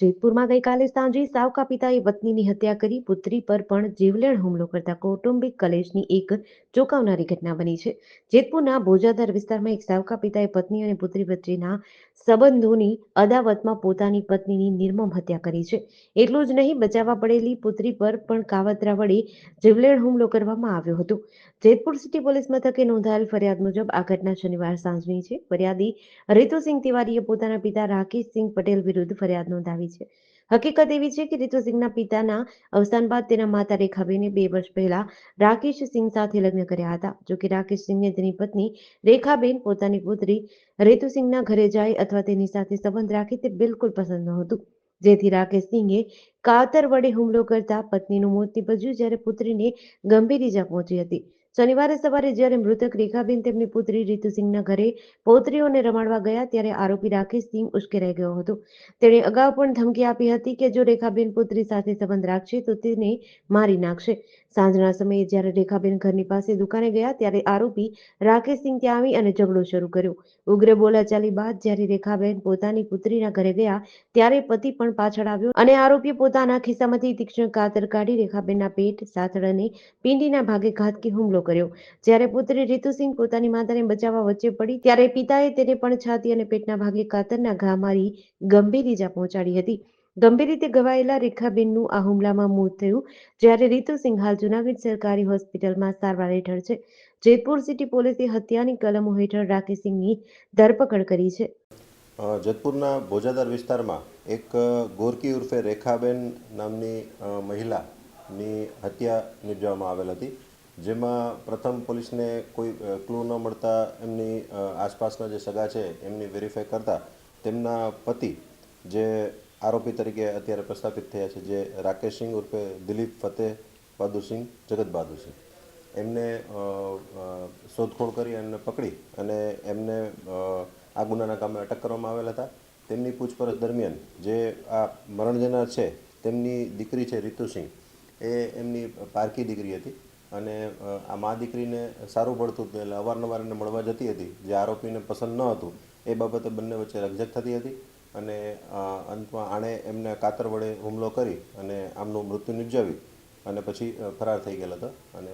જેતપુરમાં ગઈકાલે સાંજે સાવકા પિતાએ વતનીની હત્યા કરી, પુત્રી પર પણ જીવલેણ હુમલો કરતા કૌટુંબિક કલેશની એક ચોંકાવનારી ઘટના બની છે. જેતપુરના ભોજાદર વિસ્તારમાં એક સાવકા પિતાએ પત્ની અને પુત્રી વચ્ચેના સંબંધોની અદાવતમાં પોતાની પત્નીની નિર્મમ હત્યા કરી છે. એટલું જ નહીં, બચાવવા પડેલી પુત્રી પર પણ કાવતરા વડે જીવલેણ હુમલો કરવામાં આવ્યો હતો. જેતપુર સિટી પોલીસ મથકે નોંધાયેલ ફરિયાદ મુજબ આ ઘટના શનિવાર સાંજની છે. ફરિયાદી રીતુસિંહ તિવારીએ પોતાના પિતા રાકેશસિંહ પટેલ વિરુદ્ધ ફરિયાદ નોંધાવી છે. હકીકત એવી છે કે રીતુસિંહના પિતાના અવસાન બાદ તેના માતા રેખાબેને બે વર્ષ પહેલા રાકેશ સાથે લગ્ન કર્યા હતા. જોકે રાકેશ સિંહને તેની પત્ની રેખાબેન પોતાની પુત્રી રીતુસિંહના ઘરે જાય અથવા તેની સાથે સંબંધ રાખે તે બિલકુલ પસંદ નહોતું. જેથી રાકેશ સિંહે કાતર વડે હુમલો કરતા પત્નીનું મોત નીપજ્યું જ્યારે પુત્રીને ગંભીર ઈજા પહોંચી હતી. શનિવારે સવારે જ્યારે મૃતક રેખાબેન તેમની પુત્રી રીતુસિંહના ઘરે પૌત્રીઓને રમાડવા ગયા ત્યારે આરોપી રાકેશ સિંહ ઉશ્કેરાઈ ગયો હતો. તેણે અગાઉ પણ ધમકી આપી હતી કે જો રેખાબેન પુત્રી સાથે સંબંધ રાખશે તો તેને મારી નાખશે. સાંજના સમયે જ્યારે રેખાબેન ઘરની પાસે દુકાને ગયા ત્યારે આરોપી રાકેશસિંહ ત્યાં આવી અને ઝઘડો શરૂ કર્યો. ઉગ્ર બોલાચાલી બાદ જ્યારે રેખાબેન પોતાની પુત્રીના ઘરે ગયા ત્યારે પતિ પણ પાછળ આવ્યો અને આરોપીએ પોતાના ખિસ્સામાંથી તીક્ષ્ણ કાતર કાઢી રેખાબેનના પેટ, સાથળ અને પિંડીના ભાગે ઘાતકી હુમલો કર્યો. જ્યારે પુત્રી રીતુસિંહ પોતાની માતાને બચાવવા વચ્ચે પડી ત્યારે પિતાએ તેને પણ છાતી અને પેટના ભાગે કાતરના ઘા મારી ગંભીર ઈજા પહોંચાડી હતી. ગંભીર રીતે ઘવાયેલા રેખાબેનનું આ હુમલામાં મોત થયું જ્યારે રીતુ હાલ જુનાગઢ સરકારી હોસ્પિટલમાં સારવાર હેઠળ છે. જેતપુર સિટી પોલીસે હત્યાની કલમો હેઠળ રાકેશસિંહની ધરપકડ કરી છે. જેતપુરના ભોજાદર વિસ્તારમાં એક ગોરકી ઉર્ફે રેખાબેન નામની મહિલાની હત્યા નિપજાવવામાં આવેલ હતી. જેમાં પ્રથમ પોલીસને કોઈ ક્લુ ન મળતા એમની આસપાસના જે સગા છે એમની વેરીફાઈ કરતા તેમના પતિ જે આરોપી તરીકે અત્યારે પ્રસ્થાપિત થયા છે, જે રાકેશ સિંહ ઉર્ફે દિલીપ ફતેહ બહાદુરસિંહ જગત બહાદુરસિંહ એમને શોધખોળ કરી એમને પકડી અને એમને આ ગુનાના કામે અટક કરવામાં આવેલા હતા. તેમની પૂછપરછ દરમિયાન જે આ મરણ જનાર છે, તેમની દીકરી છે રીતુસિંહ એ એમની પારકી દીકરી હતી અને આ મા દીકરીને સારું પડતું હતું એટલે અવારનવાર એને મળવા જતી હતી. જે આરોપીને પસંદ ન હતું, એ બાબતે બંને વચ્ચે રકઝક થતી હતી. અને અંતમાં આણે એમને કાતર વડે હુમલો કરી અને આમનું મૃત્યુ નિપજાવી અને પછી ફરાર થઈ ગયેલા હતા. અને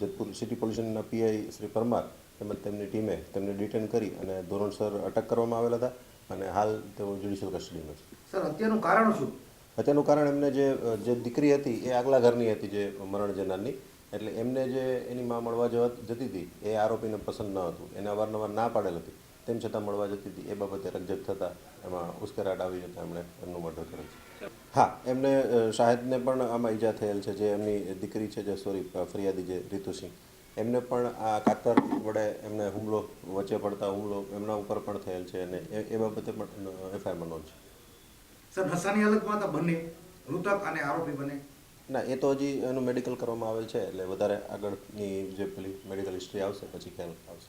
જેતપુર સિટી પોલીસના પીઆઈ શ્રી પરમાર તેમજ તેમની ટીમે તેમને ડિટેન કરી અને ધોરણસર અટક કરવામાં આવેલા હતા અને હાલ તેઓ જ્યુડિશિયલ કસ્ટડીમાં છે. સર હત્યાનું કારણ શું? હત્યાનું કારણ એમને જે જે દીકરી હતી એ આગલા ઘરની હતી જે મરણ જનારની. એટલે એમને જે એની માં મળવા જવા જતી હતી એ આરોપીને પસંદ ન હતું. એને અવારનવાર ના પાડેલ હતી. તેમ છતાં મળવા જતી હતી. એ બાબતે રકઝક થતાં એમાં ઉશ્કેરાટ આવી જતાં એમણે એમનું મર્ડર કર્યું છે. હા એમને શાહિદને પણ આમાં ઈજા થયેલ છે. જે એમની દીકરી છે જે સોરી ફરિયાદી જે રીતુસિંહ એમને પણ આ કાતર વડે એમને હુમલો વચ્ચે પડતા હુમલો એમના ઉપર પણ થયેલ છે અને એ એ બાબતે પણ એફઆઈઆરમાં નોંધ છે. સર હસાની અલગમાં તો બંને મૃતક અને આરોપી બને? ના એ તો હજી એનું મેડિકલ કરવામાં આવેલ છે એટલે વધારે આગળની જે પેલી મેડિકલ હિસ્ટ્રી આવશે પછી ખ્યાલ આવશે.